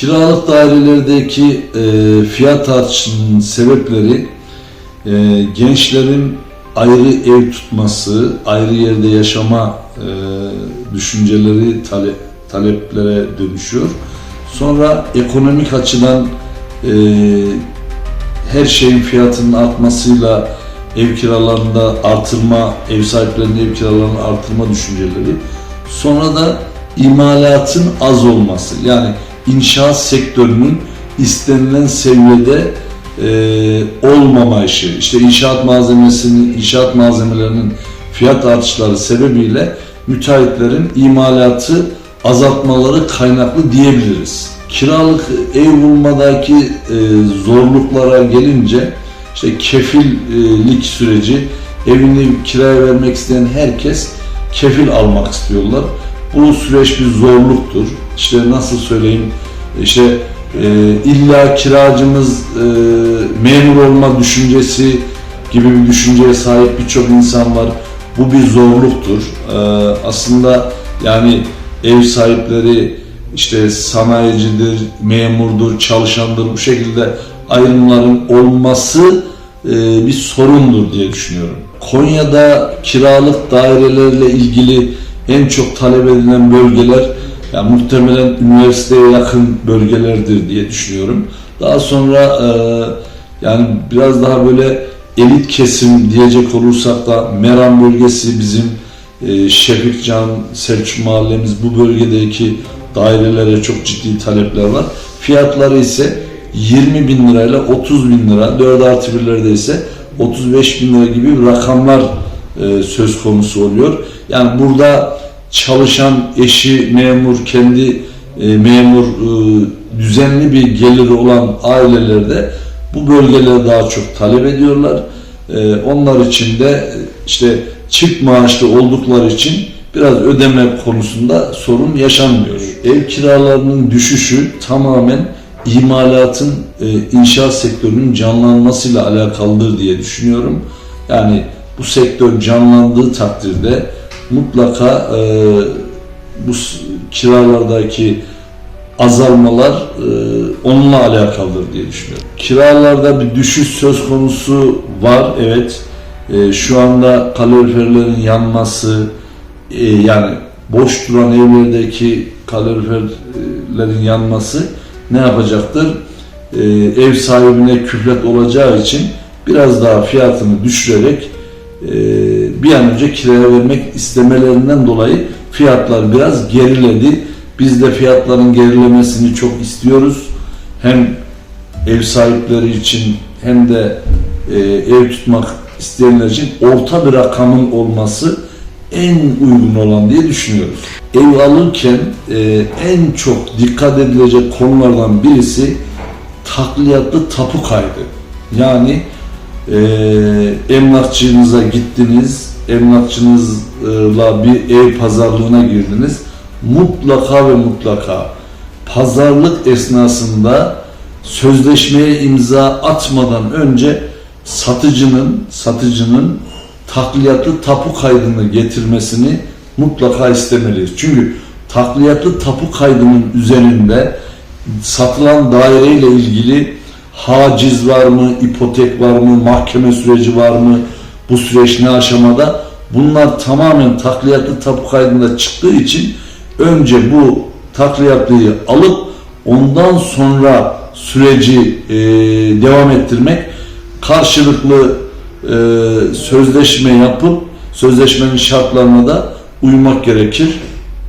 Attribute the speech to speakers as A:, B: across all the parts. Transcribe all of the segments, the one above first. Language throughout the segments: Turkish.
A: Kiralık dairelerdeki e, fiyat artışının sebepleri e, gençlerin ayrı ev tutması, ayrı yerde yaşama e, düşünceleri tale, taleplere dönüşüyor. Sonra ekonomik açıdan e, her şeyin fiyatının artmasıyla ev kiralarında artırma, ev sahiplerinin ev kiralarını artırma düşünceleri. Sonra da imalatın az olması. Yani inşaat sektörünün istenilen seviyede e, olmama işi. İşte inşaat malzemesinin, inşaat malzemelerinin fiyat artışları sebebiyle müteahhitlerin imalatı azaltmaları kaynaklı diyebiliriz. Kiralık ev bulmadaki e, zorluklara gelince işte kefillik süreci evini kiraya vermek isteyen herkes kefil almak istiyorlar. Bu süreç bir zorluktur. İşte nasıl söyleyeyim işte e, illa kiracımız e, memur olma düşüncesi gibi bir düşünceye sahip birçok insan var. Bu bir zorluktur. E, aslında yani ev sahipleri işte sanayicidir, memurdur, çalışandır bu şekilde ayrımların olması e, bir sorundur diye düşünüyorum. Konya'da kiralık dairelerle ilgili en çok talep edilen bölgeler yani muhtemelen üniversiteye yakın bölgelerdir diye düşünüyorum. Daha sonra e, yani biraz daha böyle elit kesim diyecek olursak da Meram bölgesi bizim e, Şefikcan, Selçuk mahallemiz bu bölgedeki dairelere çok ciddi talepler var. Fiyatları ise 20 bin lirayla 30 bin lira, 4 artı birlerde ise 35 bin lira gibi rakamlar e, söz konusu oluyor. Yani burada çalışan eşi memur, kendi e, memur e, düzenli bir geliri olan ailelerde bu bölgelere daha çok talep ediyorlar. E, onlar için de işte çift maaşlı oldukları için biraz ödeme konusunda sorun yaşanmıyor. Ev kiralarının düşüşü tamamen imalatın e, inşaat sektörünün canlanmasıyla alakalıdır diye düşünüyorum. Yani bu sektör canlandığı takdirde mutlaka e, bu kiralardaki azalmalar e, onunla alakalıdır diye düşünüyorum. Kiralarda bir düşüş söz konusu var evet. E, şu anda kaloriferlerin yanması e, yani boş duran evlerdeki kaloriferlerin yanması ne yapacaktır? E, ev sahibine küflet olacağı için biraz daha fiyatını düşürerek bir an önce kiraya vermek istemelerinden dolayı fiyatlar biraz geriledi. Biz de fiyatların gerilemesini çok istiyoruz. Hem ev sahipleri için hem de e, ev tutmak isteyenler için orta bir rakamın olması en uygun olan diye düşünüyoruz. Ev alırken e, en çok dikkat edilecek konulardan birisi takliyatlı tapu kaydı. Yani e, emlakçınıza gittiniz, emlakçınızla bir ev pazarlığına girdiniz. Mutlaka ve mutlaka pazarlık esnasında sözleşmeye imza atmadan önce satıcının satıcının takliyatlı tapu kaydını getirmesini mutlaka istemeliyiz. Çünkü takliyatlı tapu kaydının üzerinde satılan daireyle ilgili haciz var mı, ipotek var mı, mahkeme süreci var mı, bu süreç ne aşamada? Bunlar tamamen takliyatlı tapu kaydında çıktığı için önce bu takliyatlıyı alıp ondan sonra süreci e, devam ettirmek karşılıklı e, sözleşme yapıp sözleşmenin şartlarına da uymak gerekir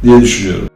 A: diye düşünüyorum.